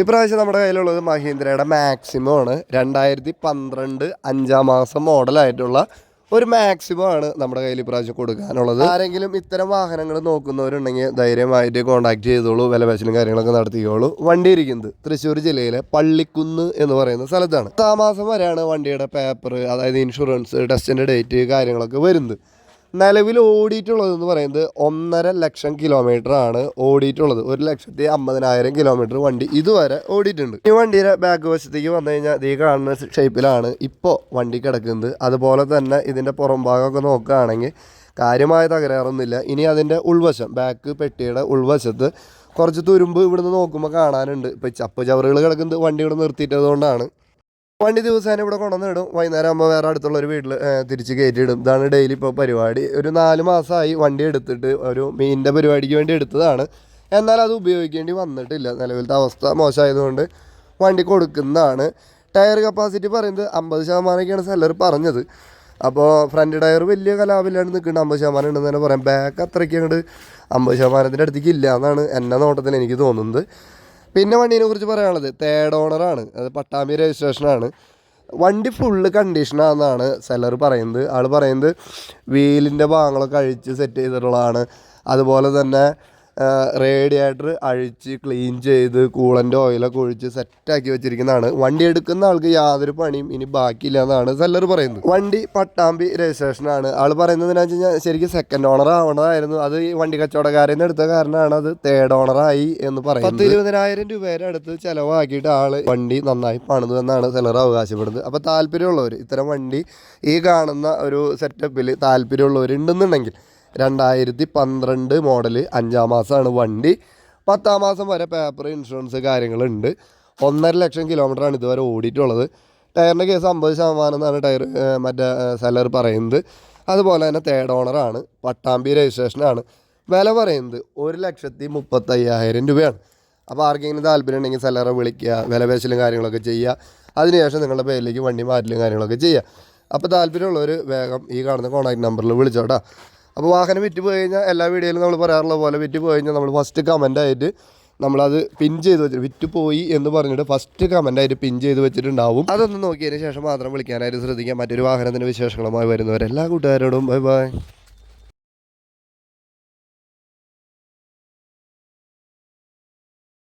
ഇപ്രാവശ്യം നമ്മുടെ കയ്യിലുള്ളത് മഹീന്ദ്രയുടെ മാക്സിമം ആണ് രണ്ടായിരത്തി പന്ത്രണ്ട് അഞ്ചാം മാസം മോഡലായിട്ടുള്ള ഒരു മാക്സിമം ആണ് നമ്മുടെ കയ്യിൽ ഇപ്രാവശ്യം കൊടുക്കാനുള്ളത്. ആരെങ്കിലും ഇത്തരം വാഹനങ്ങൾ നോക്കുന്നവരുണ്ടെങ്കിൽ ധൈര്യമായിട്ട് കോൺടാക്ട് ചെയ്തോളൂ വില പേശലും കാര്യങ്ങളൊക്കെ നടത്തിക്കോളൂ. വണ്ടി ഇരിക്കുന്നത് തൃശ്ശൂർ ജില്ലയിലെ പള്ളിക്കുന്ന് എന്ന് പറയുന്ന സ്ഥലത്താണ്. പത്താം മാസം വരെയാണ് വണ്ടിയുടെ പേപ്പർ അതായത് ഇൻഷുറൻസ് ടെസ്റ്റിന്റെ ഡേറ്റ് കാര്യങ്ങളൊക്കെ വരുന്നത്. നിലവിൽ ഓടിയിട്ടുള്ളത് എന്ന് പറയുന്നത് ഒന്നര ലക്ഷം കിലോമീറ്റർ ആണ് ഓടിയിട്ടുള്ളത്. ഒരു ലക്ഷത്തി അമ്പതിനായിരം കിലോമീറ്റർ വണ്ടി ഇതുവരെ ഓടിയിട്ടുണ്ട്. ഈ വണ്ടിയുടെ ബാക്ക് വശത്തേക്ക് വന്നു കഴിഞ്ഞാൽ ഈ കാണുന്ന ഷേപ്പിലാണ് ഇപ്പോൾ വണ്ടി കിടക്കുന്നത്. അതുപോലെ തന്നെ ഇതിന്റെ പുറം ഭാഗമൊക്കെ നോക്കുകയാണെങ്കിൽ കാര്യമായ തകരാറൊന്നുമില്ല. ഇനി അതിന്റെ ഉൾവശം ബാക്ക് പെട്ടിയുടെ ഉൾവശത്ത് കുറച്ച് തുരുമ്പ് ഇവിടുന്ന് നോക്കുമ്പോൾ കാണാനുണ്ട്. ഇപ്പോൾ ചപ്പ് ചവറുകൾ കിടക്കുന്നത് വണ്ടി ഇവിടെ നിർത്തിയിട്ടത് കൊണ്ടാണ് വണ്ടി ദിവസേന ഇവിടെ കൊണ്ടുവന്നിടും വൈകുന്നേരം ആകുമ്പോൾ വേറെ അടുത്തുള്ള ഒരു വീട്ടിൽ തിരിച്ച് കയറ്റിയിടും ഇതാണ് ഡെയിലി ഇപ്പോൾ പരിപാടി. ഒരു നാല് മാസമായി വണ്ടി എടുത്തിട്ട് ഒരു മീനിന്റെ പരിപാടിക്ക് വേണ്ടി എടുത്തതാണ്. എന്നാൽ അത് ഉപയോഗിക്കേണ്ടി വന്നിട്ടില്ല. നിലവിലത്തെ അവസ്ഥ മോശമായതുകൊണ്ട് വണ്ടി കൊടുക്കുന്നതാണ്. ടയർ കപ്പാസിറ്റി പറയുന്നത് അമ്പത് ശതമാനമൊക്കെയാണ് സെല്ലർ പറഞ്ഞത്. അപ്പോൾ ഫ്രണ്ട് ടയർ വലിയ കലാപില്ലാണ്ട് നിൽക്കുന്നുണ്ട്. അമ്പത് ശതമാനം ഉണ്ടെന്ന് തന്നെ പറയാം. ബാക്ക് അത്രയ്ക്ക് അങ്ങോട്ട് അമ്പത് ശതമാനത്തിന്റെ അടുത്തേക്ക് ഇല്ല എന്നാണ് എന്റെ നോട്ടത്തിൽ എനിക്ക് തോന്നുന്നത്. പിന്നെ വണ്ടീനെ കുറിച്ച് പറയാനുള്ളത് തേർഡ് ഓണറാണ് അത് പട്ടാമ്പി രജിസ്ട്രേഷനാണ് വണ്ടി ഫുള്ള് കണ്ടീഷനാണെന്നാണ് സെല്ലർ പറയുന്നത്. ആൾ പറയുന്നത് വീലിന്റെ ഭാഗങ്ങളൊക്കെ അഴിച്ച് സെറ്റ് ചെയ്തിട്ടുള്ളതാണ്. അതുപോലെ തന്നെ റേഡിയേറ്റർ അഴിച്ച് ക്ലീൻ ചെയ്ത് കൂളന്റെ ഓയിലൊക്കെ ഒഴിച്ച് സെറ്റാക്കി വെച്ചിരിക്കുന്നതാണ്. വണ്ടി എടുക്കുന്ന ആൾക്ക് യാതൊരു പണിയും ഇനി ബാക്കിയില്ല എന്നാണ് സെല്ലർ പറയുന്നത്. വണ്ടി പട്ടാമ്പി രജിസ്ട്രേഷനാണ് ആൾ പറയുന്നത് എന്താ വെച്ച് കഴിഞ്ഞാൽ ശരിക്കും സെക്കൻഡ് ഓണർ ആവണതായിരുന്നു. അത് ഈ വണ്ടി കച്ചവടക്കാരിൽ നിന്ന് എടുത്ത കാരണമാണ് അത് തേർഡ് ഓണറായി എന്ന് പറയുന്നത്. പത്ത് ഇരുപതിനായിരം രൂപയുടെ അടുത്ത് ചിലവാക്കിയിട്ട് ആൾ വണ്ടി നന്നായി പണിതു എന്നാണ് സെല്ലർ അവകാശപ്പെടുന്നത്. അപ്പോൾ താല്പര്യമുള്ളവർ ഇത്തരം വണ്ടി ഈ കാണുന്ന ഒരു സെറ്റപ്പിൽ താല്പര്യമുള്ളവർ ഉണ്ടെന്നുണ്ടെങ്കിൽ രണ്ടായിരത്തി പന്ത്രണ്ട് മോഡൽ അഞ്ചാം മാസമാണ് വണ്ടി. പത്താം മാസം വരെ പേപ്പർ ഇൻഷുറൻസ് കാര്യങ്ങളുണ്ട്. ഒന്നര ലക്ഷം കിലോമീറ്ററാണ് ഇതുവരെ ഓടിയിട്ടുള്ളത്. ടയറിന്റെ കേസ് അമ്പത് ശതമാനം എന്നാണ് ടയർ മറ്റേ സെല്ലർ പറയുന്നത്. അതുപോലെ തന്നെ തേർഡ് ഓണറാണ് പട്ടാമ്പി രജിസ്ട്രേഷനാണ് വില പറയുന്നത് ഒരു ലക്ഷത്തി മുപ്പത്തയ്യായിരം രൂപയാണ്. അപ്പോൾ ആർക്കെങ്കിലും താല്പര്യം ഉണ്ടെങ്കിൽ സെല്ലറെ വിളിക്കുക വിലപേശലും കാര്യങ്ങളൊക്കെ ചെയ്യുക. അതിനുശേഷം നിങ്ങളുടെ പേരിലേക്ക് വണ്ടി മാറ്റലും കാര്യങ്ങളൊക്കെ ചെയ്യുക. അപ്പോൾ താല്പര്യമുള്ളവർ വേഗം ഈ കാണുന്ന കോൺടാക്ട് നമ്പറിൽ വിളിച്ചോട്ടാ. അപ്പോൾ വാഹനം വിറ്റ് പോയി കഴിഞ്ഞാൽ എല്ലാ വീഡിയോയിലും നമ്മൾ പറയാറുള്ള പോലെ വിറ്റ് പോയി കഴിഞ്ഞാൽ നമ്മൾ ഫസ്റ്റ് കമന്റ് ആയിട്ട് നമ്മളത് പിൻ ചെയ്ത് വെച്ചിട്ട് വിറ്റ് പോയി എന്ന് പറഞ്ഞിട്ട് ഫസ്റ്റ് കമന്റ് ആയിട്ട് പിൻ ചെയ്ത് വെച്ചിട്ടുണ്ടാവും. അതൊന്ന് നോക്കിയതിന് ശേഷം മാത്രം വിളിക്കാനായിട്ട് ശ്രദ്ധിക്കാം. മറ്റൊരു വാഹനത്തിന്റെ വിശേഷങ്ങളുമായി വരുന്നവരെല്ലാ കൂട്ടുകാരോടും ബൈ ബൈ